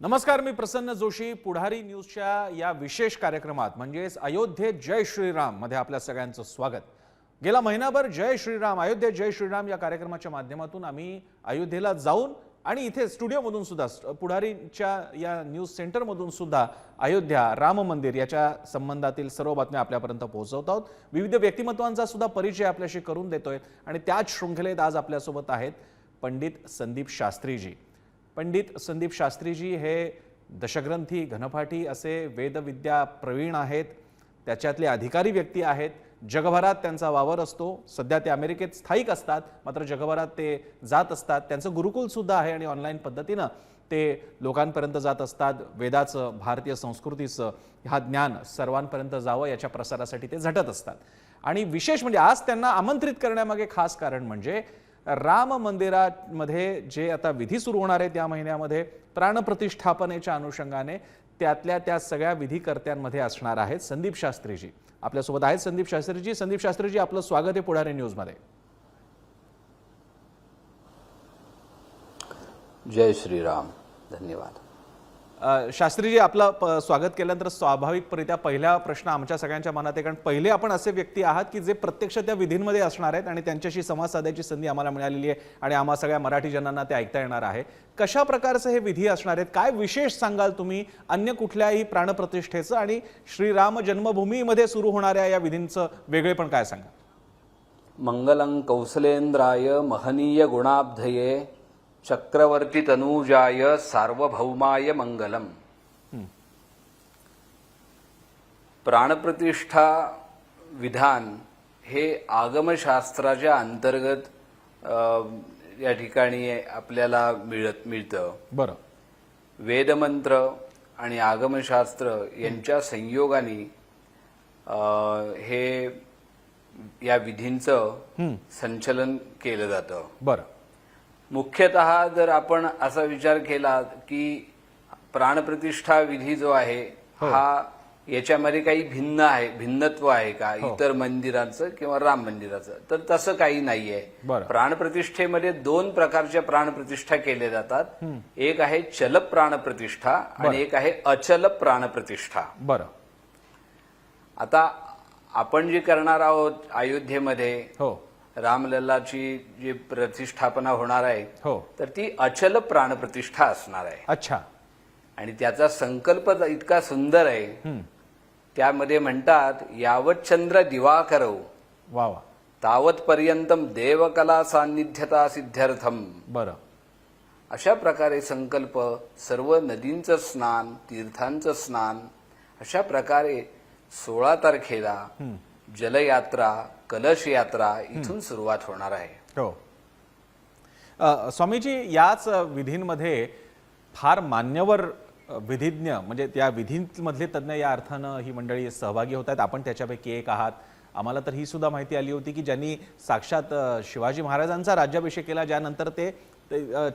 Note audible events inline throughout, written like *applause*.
नमस्कार मी प्रसन्न जोशी. पुढारी न्यूजच्या या विशेष कार्यक्रमात म्हणजेच अयोध्येत जय श्रीराममध्ये आपल्या सगळ्यांचं स्वागत. गेला महिनाभर जय श्रीराम अयोध्येत जय श्रीराम या कार्यक्रमाच्या माध्यमातून आम्ही अयोध्येला जाऊन आणि इथे स्टुडिओमधून सुद्धा पुढारीच्या या न्यूज सेंटरमधून सुद्धा अयोध्या राम मंदिर याच्या संबंधातील सर्व बातम्या आपल्यापर्यंत पोहोचवत आहोत. विविध व्यक्तिमत्वांचा सुद्धा परिचय आपल्याशी करून देतोय आणि त्याच शृंखलेत आज आपल्यासोबत आहेत पंडित संदीप शास्त्रीजी. पंडित संदीप शास्त्रीजी हे दशग्रंथी घनपाठी असे वेदविद्या प्रवीण आहेत. त्याच्यातले अधिकारी व्यक्ती आहेत. जगभरात त्यांचा वावर असतो. सध्या ते अमेरिकेत स्थायिक असतात. मात्र जगभरात ते जात असतात. त्यांचं गुरुकुलसुद्धा आहे आणि ऑनलाईन पद्धतीनं ते लोकांपर्यंत जात असतात. वेदाचं भारतीय संस्कृतीचं हा ज्ञान सर्वांपर्यंत जावं याच्या प्रसारासाठी ते झटत असतात. आणि विशेष म्हणजे आज त्यांना आमंत्रित करण्यामागे खास कारण म्हणजे राम मंदिरामध्ये जे आता विधी सुरू होणार आहे त्या महिन्यामध्ये प्राणप्रतिष्ठापनेच्या अनुषंगाने त्यातल्या त्या सगळ्या विधीकर्त्यांमध्ये असणार आहेत संदीप शास्त्रीजी. आपल्यासोबत आहेत संदीप शास्त्रीजी. संदीप शास्त्रीजी आपलं स्वागत आहे पुढारी न्यूजमध्ये. जय श्रीराम. धन्यवाद. शास्त्रीजी आपलं प- स्वागत केल्यानंतर स्वाभाविकरित्या पहिला प्रश्न आमच्या सगळ्यांच्या मनात आहे. कारण पहिले आपण असे व्यक्ती आहात की जे प्रत्यक्ष त्या विधींमध्ये असणार आहेत आणि त्यांच्याशी संवाद साधायची संधी आम्हाला मिळालेली आहे आणि आम्हा सगळ्या मराठी जनांना ते ऐकता येणार आहे. कशा प्रकारचे हे विधी असणार आहेत? काय विशेष सांगाल तुम्ही? अन्य कुठल्याही प्राणप्रतिष्ठेचं आणि श्रीराम जन्मभूमीमध्ये सुरू होणाऱ्या या विधींचं वेगळेपण काय सांगा मंगलं कौसलेंद्राय महनीय गुणाब्धये चक्रवर्ती तनूजाय सार्वभौमाय मंगलम। प्राणप्रतिष्ठा विधान हे आगमशास्त्राच्या अंतर्गत या ठिकाणी आपल्याला मिळत मिळतं. बरं. वेदमंत्र आणि आगमशास्त्र यांच्या संयोगाने हे या विधींचं संचलन केलं जातं. बरं. मुख्यतः जर आपण असा विचार केला की प्राणप्रतिष्ठा विधी जो आहे हा. याच्यामध्ये काही भिन्न आहे भिन्नत्व आहे का? इतर मंदिरांचं किंवा राम मंदिराचं. तर तसं काही नाहीये. प्राणप्रतिष्ठेमध्ये दोन प्रकारच्या प्राणप्रतिष्ठा केल्या जातात. एक आहे चल प्राणप्रतिष्ठा आणि एक आहे अचल प्राणप्रतिष्ठा. बरं. आता आपण जे करणार आहोत अयोध्येमध्ये हो. रामलल्लाची जी प्रतिष्ठापना होणार आहे हो. तर ती अचल प्राणप्रतिष्ठा असणार आहे. अच्छा. आणि त्याचा संकल्प इतका सुंदर आहे. त्यामध्ये म्हणतात यावत चंद्र दिवाकरव वा वा. तावत पर्यंतम देवकला सान्निध्यता सिद्ध्यर्थम. बरं. अशा प्रकारे संकल्प सर्व नदींचं स्नान तीर्थांचं स्नान अशा प्रकारे सोळा तारखेला जलयात्रा कलश यात्रा इथून सुरुवात होणार आहे. हो. स्वामीजी याच विधींमध्ये फार मान्यवर विधिज्ञ म्हणजे त्या विधींमधले तज्ज्ञ या अर्थानं ही मंडळी सहभागी होत आहेत. आपण त्याच्यापैकी एक आहात. आम्हाला तर ही सुद्धा माहिती आली होती की ज्यांनी साक्षात शिवाजी महाराजांचा राज्याभिषेक केला ज्यानंतर ते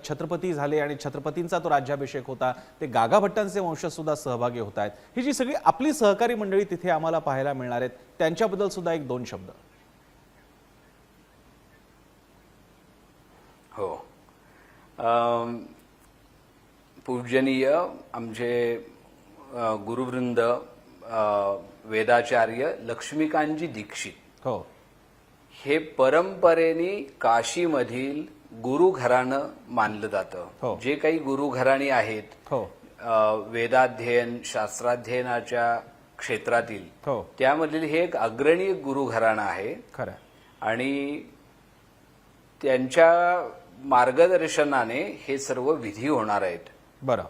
छत्रपती झाले आणि छत्रपतींचा तो राज्याभिषेक होता. ते गागा भट्टांचे वंशज सुद्धा सहभागी होत आहेत. ही जी सगळी आपली सहकारी मंडळी तिथे आम्हाला पाहायला मिळणार आहेत त्यांच्याबद्दल सुद्धा एक दोन शब्द. हो. पूजनीय आमचे गुरुवृंद वेदाचार्य लक्ष्मीकांतजी दीक्षित. हो. हे परंपरेने काशीमधील गुरु घराणं मानलं हो. जातं जे काही गुरु घराणी आहेत हो. वेदाध्ययन शास्त्राध्ययनाच्या क्षेत्रातील हो. त्यामधील हे एक अग्रणी गुरु घराणं आहे. खरं. आहे. आणि त्यांच्या मार्गदर्शनाने हे सर्व विधी होणार आहेत. बरं.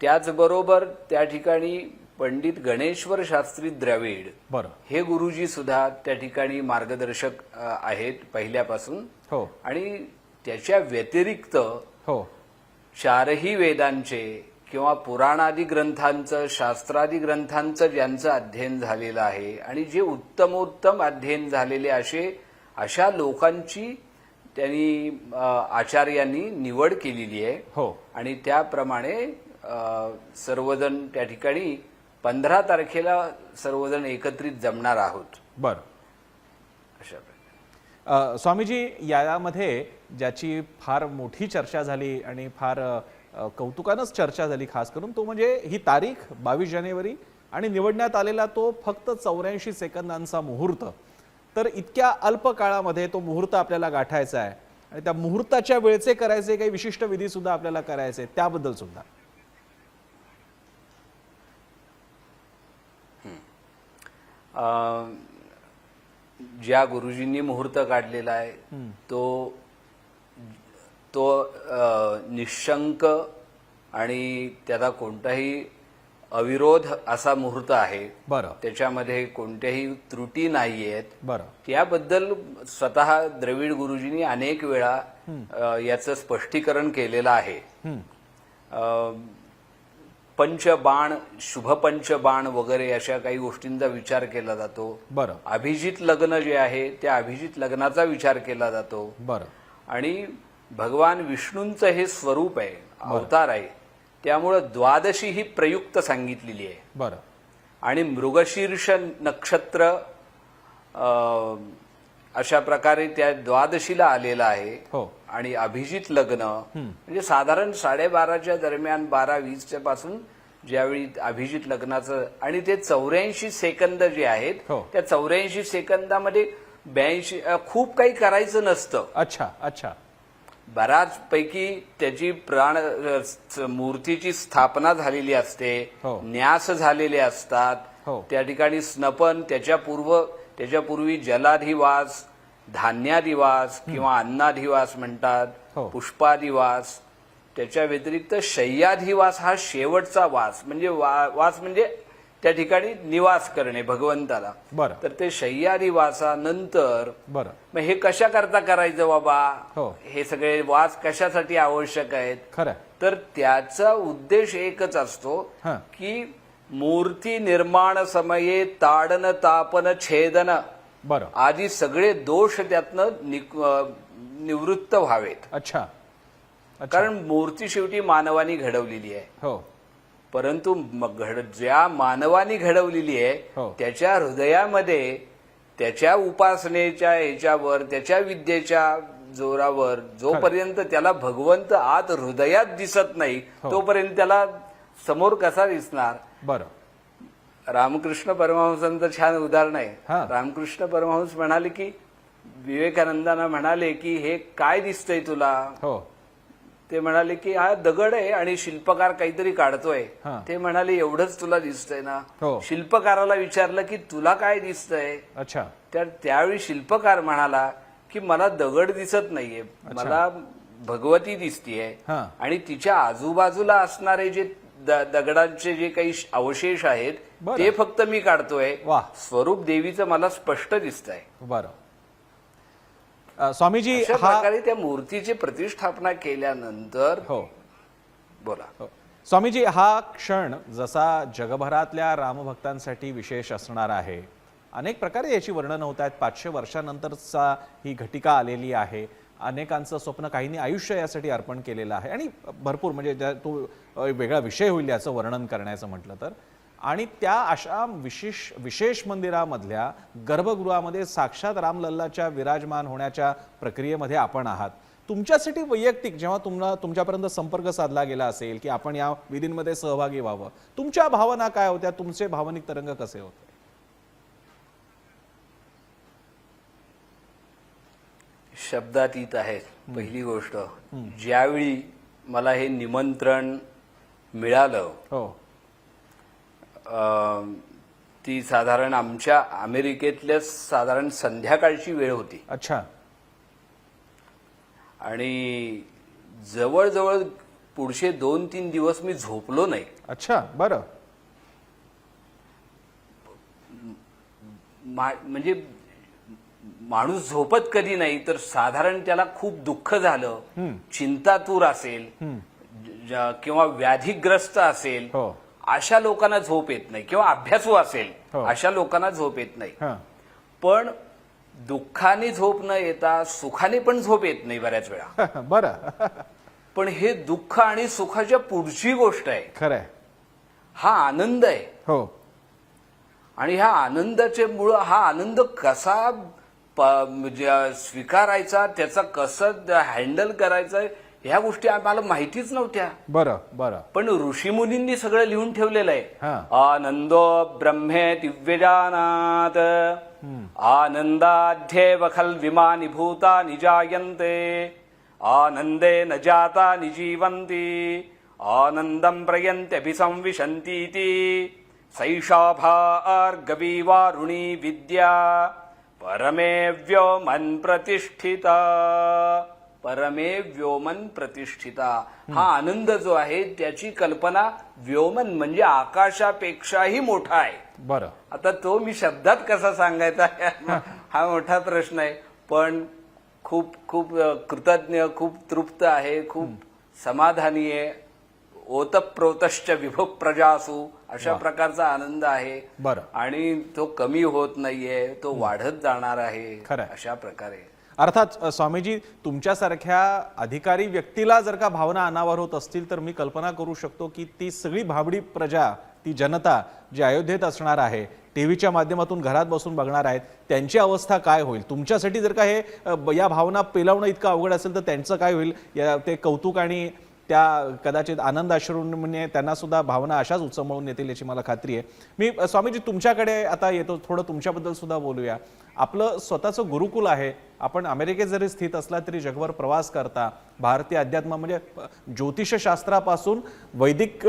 त्याचबरोबर त्या ठिकाणी पंडित गणेश्वर शास्त्री द्रविड बरं. हे गुरुजी सुद्धा त्या ठिकाणी मार्गदर्शक आहेत पहिल्यापासून. हो. आणि त्याच्या व्यतिरिक्त हो. चारही वेदांचे किंवा पुराणादी ग्रंथांचं शास्त्रादी ग्रंथांचं ज्यांचं अध्ययन झालेलं आहे आणि जे उत्तमोत्तम अध्ययन झालेले असे अशा लोकांची त्यांनी आचार्यांनी निवड केलेली आहे. हो. आणि त्याप्रमाणे सर्वजण त्या ठिकाणी पंधरा तारखेला सर्वजण एकत्रित जमणार आहोत. बरं. अशा स्वामीजी यामध्ये ज्याची फार मोठी चर्चा झाली आणि फार कौतुकानंच चर्चा झाली खास करून तो म्हणजे ही तारीख बावीस जानेवारी आणि निवडण्यात आलेला तो फक्त चौऱ्याऐंशी सेकंदांचा मुहूर्त. तर इतक्या अल्प काळामध्ये तो मुहूर्त आपल्याला गाठायचा आहे. आणि त्या मुहूर्ताच्या वेळचे करायचे काही विशिष्ट विधी सुद्धा आपल्याला करायचे त्याबद्दल सुद्धा. अं, ज्या गुरुजींनी मुहूर्त काढलेला आहे तो तो निशंक आणि त्याला कोणताही अविरोध असा मुहूर्त आहे. बरं. त्याच्यामध्ये कोणत्याही त्रुटी नाही आहेत. बरं. त्याबद्दल स्वतः द्रविड गुरुजींनी अनेक वेळा अ, याचं स्पष्टीकरण केलेलं आहे. हम्म. अ, पंचबाण शुभपंचबाण वगैरे अशा काही गोष्टींचा विचार केला जातो. बरं. अभिजित लग्न जे आहे त्या अभिजित लग्नाचा विचार केला जातो. बरं. आणि भगवान विष्णूंचं हे स्वरूप आहे अवतार आहे. त्यामुळं द्वादशी ही प्रयुक्त सांगितलेली आहे. बरं. आणि मृगशीर्ष नक्षत्र अशा प्रकारे त्या द्वादशीला आलेलं आहे. हो. आणि अभिजित लग्न म्हणजे साधारण साडेबाराच्या दरम्यान बारा वीसच्या पासून ज्यावेळी अभिजित लग्नाचं आणि ते चौऱ्याऐंशी सेकंद जे आहेत हो. त्या चौऱ्याऐंशी सेकंदामध्ये ब्याऐंशी खूप काही करायचं नसतं. अच्छा अच्छा. बऱ्याच पैकी त्याची प्राण मूर्तीची स्थापना झालेली असते हो. न्यास झालेले असतात हो. त्या ठिकाणी स्नपन त्याच्या पूर्व त्याच्यापूर्वी जलाधिवास धान्याधिवास किंवा अन्नाधिवास म्हणतात हो. पुष्पाधिवास त्याच्या व्यतिरिक्त शय्याधिवास हा शेवटचा वास म्हणजे वा- वास म्हणजे त्या ठिकाणी निवास करणे भगवंताला. बरं. तर ते शय्याधिवासानंतर बरं. मग हे कशा करता करायचं बाबा? हो. हे सगळे वास कशासाठी आवश्यक आहेत? खरं आहे. तर त्याचा उद्देश एकच असतो हा. की मूर्ती निर्माण समये ताडन तापन छेदन. बरं. आदी सगळे दोष त्यातनं अं, निवृत्त व्हावेत. अच्छा. अच्छा. कारण मूर्ती शेवटी मानवानी घडवलेली आहे. हो. परंतु घड ज्या मानवानी घडवलेली हो. आहे त्याच्या हृदयामध्ये त्याच्या उपासनेच्या ह्याच्यावर त्याच्या विद्येच्या जोरावर जोपर्यंत त्याला भगवंत आत हृदयात दिसत नाही हो. तोपर्यंत त्याला समोर कसा दिसणार बरं रामकृष्ण परमहंसांचं छान उदाहरण हा. आहे रामकृष्ण परमहंस म्हणाले की विवेकानंदांना म्हणाले की हे काय दिसतंय तुला हो ते म्हणाले की हा दगड आहे आणि शिल्पकार काहीतरी काढतोय. ते म्हणाले एवढंच तुला दिसतंय ना हो. शिल्पकाराला विचारलं की तुला काय दिसतंय अच्छा तर त्यावेळी शिल्पकार म्हणाला की मला दगड दिसत नाहीये मला भगवती दिसतीये. आणि तिच्या आजूबाजूला असणारे जे दगडांचे जे काही अवशेष आहेत. ते फक्त मी काढतोय. स्वरूप देवीचं मला स्पष्ट दिसतंय बरं स्वामीजी अशा हा प्रकारे त्या मूर्तीची प्रतिष्ठापना केल्यानंतर हो. बोला. हो. स्वामीजी हा क्षण जसा जगभरातल्या रामभक्तांसाठी विशेष असणार आहे अनेक प्रकारे याची वर्णन होत आहेत. पाचशे वर्षानंतरचा ही घटिका आलेली आहे. अनेकांचं स्वप्न काहींनी आयुष्य यासाठी अर्पण केलेलं आहे. आणि भरपूर म्हणजे तो वेगळा विषय होईल याचं वर्णन करण्याचं म्हटलं तर. आणि त्या अशा विशेष विशेष मंदिरामधल्या गर्भगृहामध्ये साक्षात रामलल्लाच्या विराजमान होण्याच्या प्रक्रियेमध्ये आपण आहात. तुमच्यासाठी वैयक्तिक जेव्हा तुम्हाला तुमच्यापर्यंत संपर्क साधला गेला असेल की आपण या विधींमध्ये सहभागी व्हावं तुमच्या भावना काय होत्या? तुमचे भावनिक तरंग कसे होते? शब्दातीत आहे पहिली गोष्ट. ज्यावेळी मला हे निमंत्रण मिळालं हो. ती साधारण आमच्या अमेरिकेतल्या साधारण संध्याकाळची वेळ होती. अच्छा. आणि जवळजवळ पुढचे दोन तीन दिवस मी झोपलो नाही. अच्छा बरं. मा- म्हणजे माणूस झोपत कधी नाही तर साधारण त्याला खूप दुःख झालं. चिंतातूर असेल किंवा व्याधीग्रस्त असेल हो. अशा लोकांना झोप येत नाही किंवा अभ्यासू असेल हो. अशा लोकांना झोप येत नाही. हां. पण दुःखाने झोप न येता सुखाने पण झोप येत नाही बऱ्याच वेळा. *laughs* बरं. पण हे दुःख आणि सुखाच्या पुढची गोष्ट आहे. खरं आहे हा आनंद आहे. हो. आणि ह्या आनंदाचे मुळ हा आनंद कसा प- म्हणजे स्वीकारायचा त्याचा कसं हँडल करायचा ह्या गोष्टी आम्हाला माहितीच नव्हत्या. बरं बरं. पण ऋषीमुनींनी सगळं लिहून ठेवलेलं. आहे. आनंदो ब्रह्मे दिव्यजानात. आनंदाध्येव खल विमानी भूता निजायन्ते आनंदे न जाता निजीवन्ति आनन्दं प्रयन्त्यभिसंविशन्तीति सैषाभार्गवीवारुणी विद्या परमे व्योमन् प्रतिष्ठिता। परमे व्योमन प्रतिष्ठिता. हा आनंद जो आहे त्याची कल्पना व्योमन म्हणजे आकाशापेक्षाही मोठा आहे. बरं. आता तो मी शब्दात कसा सांगायचा *laughs* हा मोठा प्रश्न आहे. पण खूप खूप कृतज्ञ खूप तृप्त आहे खूप समाधानी आहे ओतप्रोतश्च विभू प्रजासू अशा प्रकारचा आनंद आहे. बरं. आणि तो कमी होत नाहीये तो वाढत जाणार आहे. अशा प्रकारे. अर्थात स्वामीजी तुमच्यासारख्या अधिकारी व्यक्तीला जर का भावना अनावर होत असतील तर मी कल्पना करू शकतो की ती सगळी भाबडी प्रजा ती जनता जी अयोध्येत असणार आहे टी व्हीच्या माध्यमातून घरात बसून बघणार आहेत त्यांची अवस्था काय होईल? तुमच्यासाठी जर का हे या भावना पेलवणं इतकं अवघड असेल तर त्यांचं काय होईल? या ते कौतुक आणि त्या कदाचित आनंद अश्रूने त्यांना सुद्धा भावना अशाच उचमळून येतील याची मला खात्री आहे. मी स्वामीजी तुमच्याकडे आता येतो थोडं तुमच्याबद्दल सुद्धा बोलूया. आपलं स्वतःचं गुरुकुल आहे आपण अमेरिकेत जरी स्थित असला तरी जगभर प्रवास करता भारतीय अध्यात्म म्हणजे ज्योतिषशास्त्रापासून वैदिक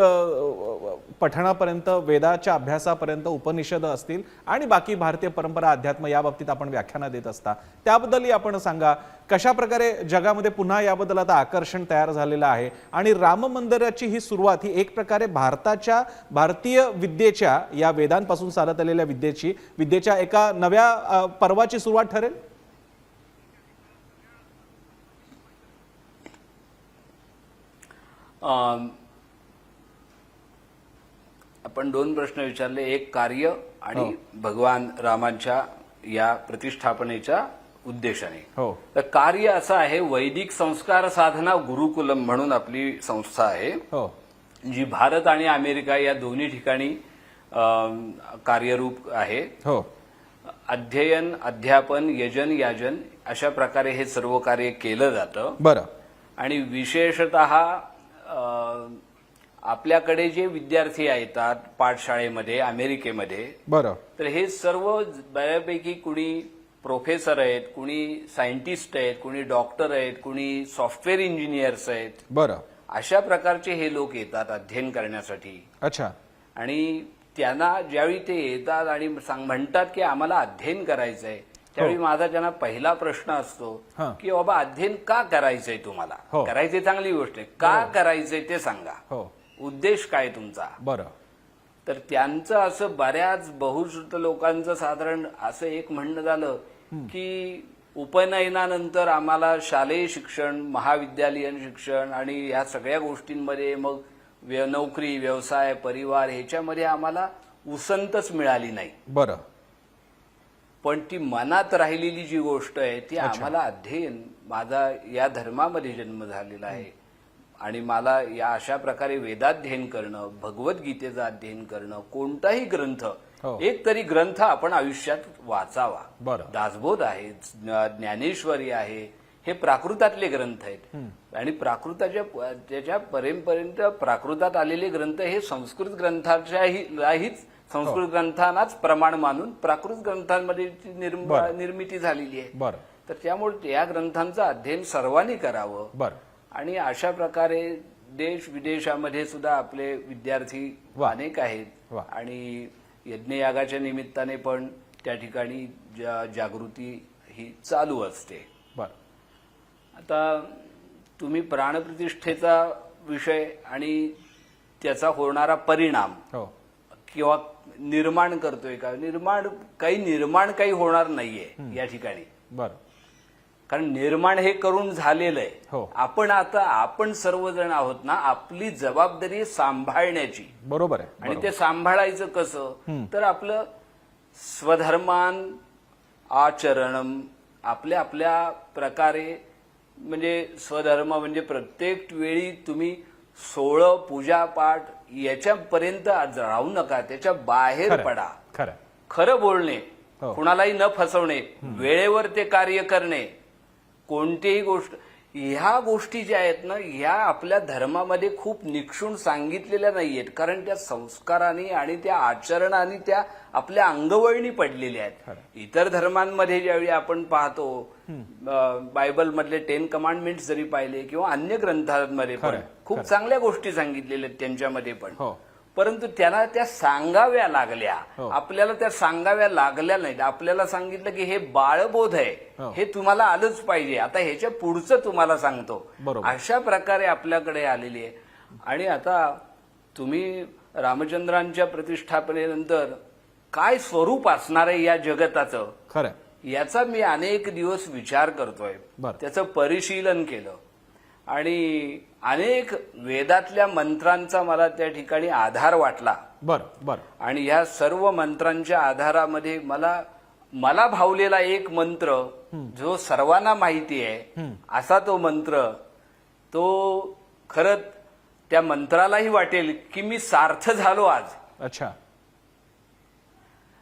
पठणापर्यंत वेदाच्या अभ्यासापर्यंत उपनिषद असतील आणि बाकी भारतीय परंपरा अध्यात्म या बाबतीत आपण व्याख्यानं देत असता. त्याबद्दलही आपण सांगा कशा प्रकारे जगामध्ये पुन्हा याबद्दल आता आकर्षण तयार झालेलं आहे आणि राम मंदिराची ही सुरुवात ही एक प्रकारे भारताच्या भारतीय विद्येच्या या वेदांपासून चालत आलेल्या विद्येची विद्येच्या एका नव्या पर्वाची सुरुवात ठरेल? आपण दोन प्रश्न विचारले. एक कार्य आणि भगवान रामांच्या या प्रतिष्ठापनेच्या उद्देशाने. हो. तर कार्य असं आहे वैदिक संस्कार साधना गुरुकुलम म्हणून आपली संस्था आहे. हो. जी भारत आणि अमेरिका या दोन्ही ठिकाणी कार्यरूप आहे. हो. अध्ययन अध्यापन यजन याजन अशा प्रकारे हे सर्व कार्य केलं जातं. बरं. आणि विशेषत आपल्याकडे जे विद्यार्थी येतात पाठशाळेमध्ये अमेरिकेमध्ये बरं. तर हे सर्व बऱ्यापैकी कुणी प्रोफेसर आहेत कुणी सायंटिस्ट आहेत कुणी डॉक्टर आहेत कुणी सॉफ्टवेअर इंजिनियर्स आहेत. बरं. अशा प्रकारचे हे लोक येतात अध्ययन करण्यासाठी. अच्छा. आणि त्यांना ज्यावेळी ते येतात आणि सांग म्हणतात की आम्हाला अध्ययन करायचं आहे त्यावेळी माझा त्यांना पहिला प्रश्न असतो हा. की बाबा अध्ययन का करायचंय तुम्हाला? हो. करायचे चांगली गोष्ट आहे. का करायचंय ते सांगा. हो. उद्देश काय तुमचा? बरं. तर त्यांचं असं बऱ्याच बहुश्रुत लोकांचं साधारण असं एक म्हणणं झालं की उपनयनानंतर आम्हाला शालेय शिक्षण महाविद्यालयीन शिक्षण आणि ह्या सगळ्या गोष्टींमध्ये मग नोकरी व्यवसाय परिवार ह्याच्यामध्ये आम्हाला उसंतच मिळाली नाही. बरं. पण ती मनात राहिलेली जी गोष्ट आहे ती आम्हाला अध्ययन माझा या धर्मामध्ये जन्म झालेला आहे. आणि मला या अशा प्रकारे वेदाध्ययन करणं भगवद्गीतेचं अध्ययन करणं कोणताही ग्रंथ हो. एक तरी ग्रंथ आपण आयुष्यात वाचावा. दासबोध आहे ज्ञ- ज्ञानेश्वरी आहे हे प्राकृतातले ग्रंथ आहेत. आणि प्राकृताच्या त्याच्या पर्यंत प्राकृतात आलेले ग्रंथ हे संस्कृत ग्रंथाच्याही संस्कृत ग्रंथांनाच प्रमाण मानून प्राकृत ग्रंथांमध्ये ती निर्म- बरं. निर्मिती झालेली आहे. बरं. तर त्यामुळे या ग्रंथांचं अध्ययन सर्वांनी करावं. बरं. आणि अशा प्रकारे देश विदेशामध्ये सुद्धा आपले विद्यार्थी वा. अनेक आहेत. वा. आणि यज्ञयागाच्या निमित्ताने पण त्या ठिकाणी जा- जागृती ही चालू असते. बरं. आता तुम्ही प्राणप्रतिष्ठेचा विषय आणि त्याचा होणारा परिणाम हो. किंवा निर्माण करतोय का? निर्माण काही निर्माण काही होणार नाहीये या ठिकाणी. बरं. कारण निर्माण हे करून झालेलं हो. आहे आपण आता आपण सर्वजण आहोत ना आपली जबाबदारी सांभाळण्याची. बरोबर आहे. आणि ते सांभाळायचं कसं? तर आपलं स्वधर्मान आचरणम आपल्या आपल्या प्रकारे म्हणजे स्वधर्म म्हणजे प्रत्येक वेळी तुम्ही सोळ पूजापाठ याच्यापर्यंत आज राहू नका त्याच्या बाहेर पडा. खरं खरं बोलणे हो. कुणालाही न फसवणे वेळेवर ते कार्य करणे कोणतीही गोष्ट ह्या गोष्टी ज्या आहेत ना ह्या आपल्या धर्मामध्ये खूप निक्षून सांगितलेल्या नाहीयेत. कारण त्या संस्काराने आणि त्या आचरणाने त्या आपल्या अंगवळणी पडलेल्या आहेत. इतर धर्मांमध्ये ज्यावेळी आपण पाहतो बायबल मधले टेन कमांडमेंट्स जरी पाहिले किंवा अन्य ग्रंथांमध्ये पण खूप चांगल्या गोष्टी सांगितलेल्या आहेत त्यांच्यामध्ये पण. हो. परंतु त्याला त्या सांगाव्या लागल्या. हो. आपल्याला त्या सांगाव्या लागल्या नाहीत. आपल्याला सांगितलं की हे बाळबोध हो. आहे. हे. तुम्हाला आलंच पाहिजे. आता ह्याच्या पुढचं तुम्हाला सांगतो. अशा प्रकारे आपल्याकडे आलेली आहे. आणि आता तुम्ही रामचंद्रांच्या प्रतिष्ठापनेनंतर काय स्वरूप असणार आहे या जगताचं? खरं. याचा मी अनेक दिवस विचार करतोय. त्याचं परिशीलन केलं. आणि अनेक वेदातल्या मंत्रांचा मला त्या ठिकाणी आधार वाटला. बर बर. आणि ह्या सर्व मंत्रांच्या आधारामध्ये मला मला भावलेला एक मंत्र जो सर्वांना माहिती आहे असा तो मंत्र तो खरंच त्या मंत्रालाही वाटेल की मी सार्थ झालो आज. अच्छा.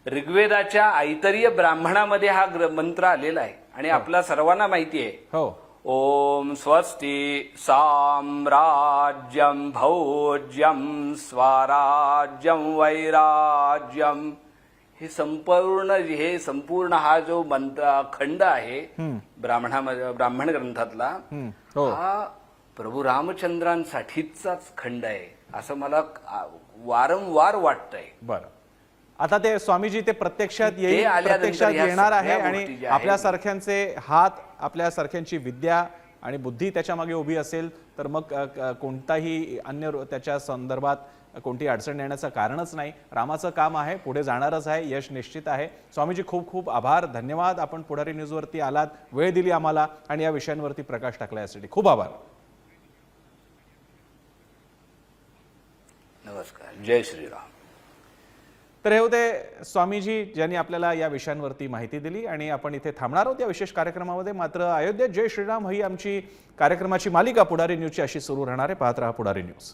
ऋग्वेदाच्या ऐतरीय ब्राह्मणामध्ये हा मंत्र आलेला आहे. आणि आपला सर्वांना माहिती आहे. हो. ओम स्वस्ति साम्राज्यं भोज्यं स्वराज्यं वैराज्यं. हे संपूर्ण हे संपूर्ण हा जो मंत्र खंड आहे ब्राह्मणामध्ये ब्राह्मण ग्रंथातला हो. हा प्रभू रामचंद्रांसाठीचाच खंड आहे असं मला वारंवार वाटतंय. बर. आता ते स्वामीजी ते प्रत्यक्षात येईल प्रत्यक्षात येणार आहे आणि आहेत- आपल्यासारख्यांचे हात आपल्यासारख्यांची विद्या आणि बुद्धी त्याच्यामागे उभी असेल तर मग कोणताही अन्य त्याच्या संदर्भात कोणती अडचण येण्याचं कारणच नाही. रामाचं काम आहे पुढे जाणारच आहे यश निश्चित आहे. स्वामीजी खूप खूप आभार. धन्यवाद. आपण पुढारी न्यूजवरती आलात वेळ दिली आम्हाला आणि या विषयांवरती प्रकाश टाकला यासाठी. खूप आभार. नमस्कार. जय श्रीराम. तर हे होते स्वामीजी ज्यांनी आपल्याला या विषयांवरती माहिती दिली आणि आपण इथे थांबणार आहोत या विशेष कार्यक्रमामध्ये. मात्र अयोध्येत जय श्रीराम ही आमची कार्यक्रमाची मालिका पुढारी न्यूजची अशी सुरू राहणार आहे. पाहत राहा पुढारी न्यूज.